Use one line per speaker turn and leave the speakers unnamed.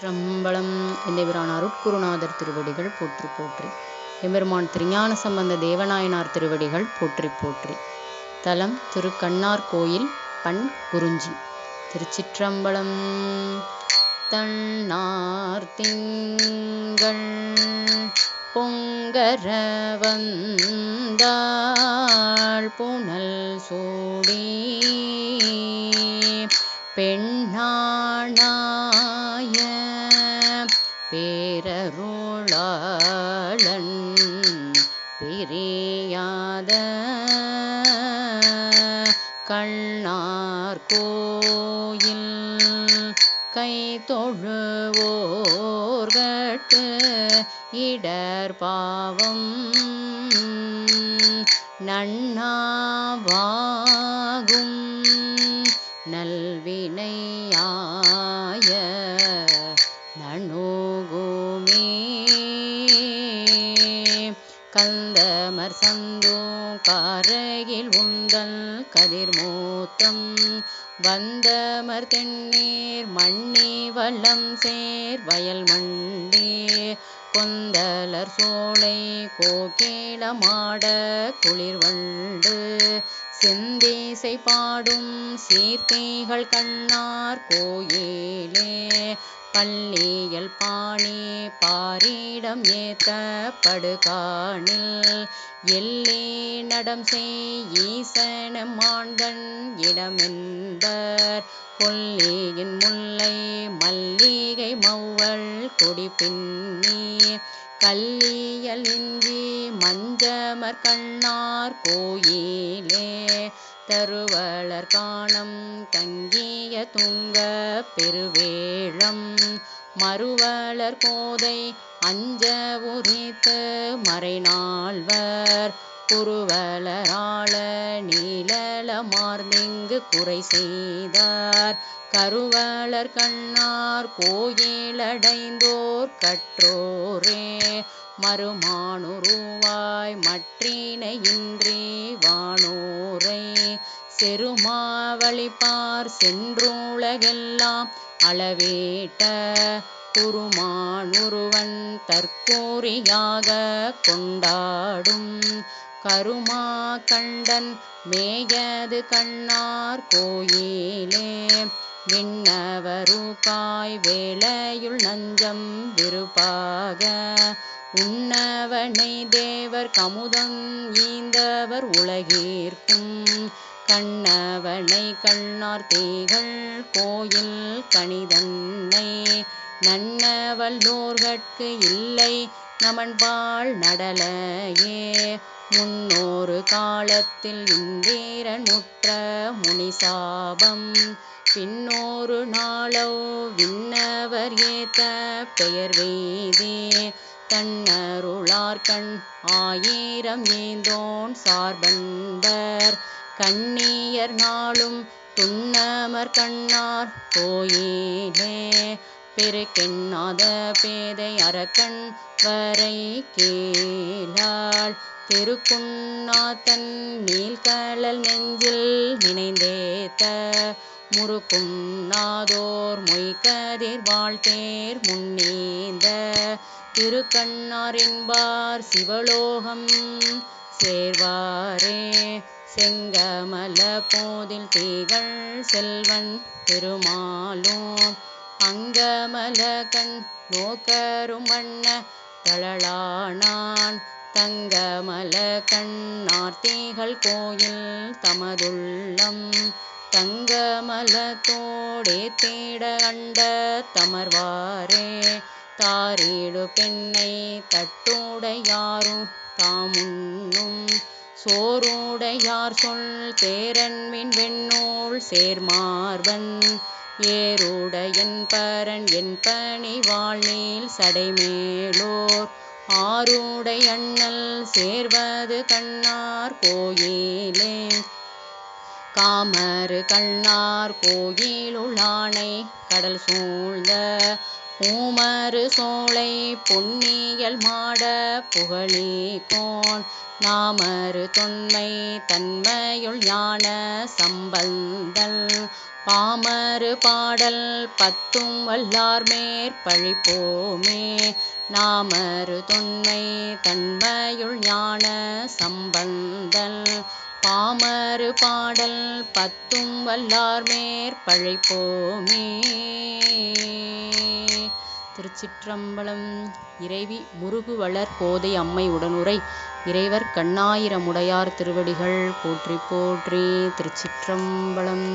திருச்சிற்றம்பலம் எந்தபிரான் அருட்குருநாதர் திருவடிகள் போற்றி போற்றி. எம்பெருமான் திருஞான சம்பந்த தேவநாயனார் திருவடிகள் போற்றி போற்றி. தலம் திரு கண்ணார் கோயில் பண் குறிஞ்சி திருச்சிற்றம்பலம் தன்னார் திங்கள் பொங்கர வந்தாள் புனல் சூடி. பேரருளாளன் பிரியாத கண்ணார் கோயில் கை தொழுவோர்கட்டு இடர் பாவம் நன்னாவாகும் கந்தமர் சந்தோ காரையில் உந்தல் கதிர்மூத்தம் வந்தமர் தென்னீர் மண்ணி வல்லம் சேர் வயல் மண்டே. கொந்தலர் சோலை கோகிலமாட குளிர்வண்டு செந்தீசை பாடும் சீர்த்திகள் கண்ணார் கோயிலே. பள்ளியல் பாணி பாரிடம் ஏத்த படுகாணில் எல்லே நடம் செய் ஈசன இடமென்பர். கொல்லியின் முல்லை மல்லிகை மௌவள் கொடி பின்னி கல்லியல் இஞ்சி மஞ்சமர் கண்ணார் கோயிலே தருவளர் காணம் தங்கிய துங்க பெருவேழம். மறுவளர் கோதை அஞ்ச உரித்து மறைநாள்வர் குருவலராள நீலமார்ந்திங்கு குறை செய்தார். கருவளர் கண்ணார் கோயிலடைந்தோர் கற்றோரே. மறுமானுருவாய் மற்றினை இன்றி வானோரை செருமாவளிப்பார் சென்றுலகெல்லாம் அளவேட்ட குருமானுருவன் தற்கூறியாக கொண்டாடும். கருமா கண்டன் மேயது கண்ணார் கோயிலே விண்ணவருக்காய் வேளையுள் நஞ்சம் விருப்பாக. உண்ணவனை தேவர் கமுதம் ஈந்தவர் உலகிற்கும் கண்ணவனை கண்ணார் தீகள் கோயில் கணிதன்னை நன்னவல்லோர்கட்கு இல்லை நமன்பால் நடலையே. முன்னோரு காலத்தில் இந்திரன் முற்ற முனிசாபம் பின்னோரு நாளோ விண்ணவர் ஏத்த பெயர் வெய்தே. தன்னருளார்கண் ஆயிரம் ஏந்தோன் சார்பன்பர் கண்ணியர் நாளும் துண்ணமர் கண்ணார் கோயிலே. பெருக்கெண்ணாத பேதை அரக்கன் வரை கேளாள். திருக்குண்ணாத்தன் நீல்கழல் நெஞ்சில் நினைந்தேத்த. முறுக்கும் நாதோர் மொய்கதிர் வாழ்த்தேர் முன்னீந்த. திருக்கண்ணாரின்பார் சிவலோகம் சேர்வாரே. செங்கமல போதில் தீகள் செல்வன் திருமாலும் அங்கமல கண் நோக்கருமண்ண தளளானான் தங்கமல கண்ணார்த்திகள் கோயில் தமதுள்ளம். தங்கமலத்தோடே தேட கண்ட தமர்வாரே. தாரீடு பெண்ணை தட்டோடையாரும் தாமுன்னும் சோரோடையார் சொல் தேரன்மின் வெண்ணூல் சேர்மார்வன். ஏருடையன் பரன் என் பணி வாழ்நீல் சடைமேலோர். ஆருடை அண்ணல் சேர்வது கண்ணார் கோயிலே. காமரு கண்ணார் கோயிலுளானை கடல் சூழ்ந்த பூமரு சோலை பொன்னியல் மாட புகழி கோன் நாமரு தொன்மை தன்மையுள் ஞான சம்பந்தல். பாமரு பாடல் பத்தும் வல்லார் மேற்பழிப்போமே நாமரு தொன்மை தன்மையுள் ஞான சம்பந்தல். பாமரு பாடல் பத்தும் வல்லார் மேற்பழிப்போமே திருச்சிற்றம்பலம். இறைவி முருகுவளர் கோதை அம்மை உடனுரை. இறைவர் கண்ணாயிரமுடையார் திருவடிகள். போற்றி போற்றி திருச்சிற்றம்பலம்.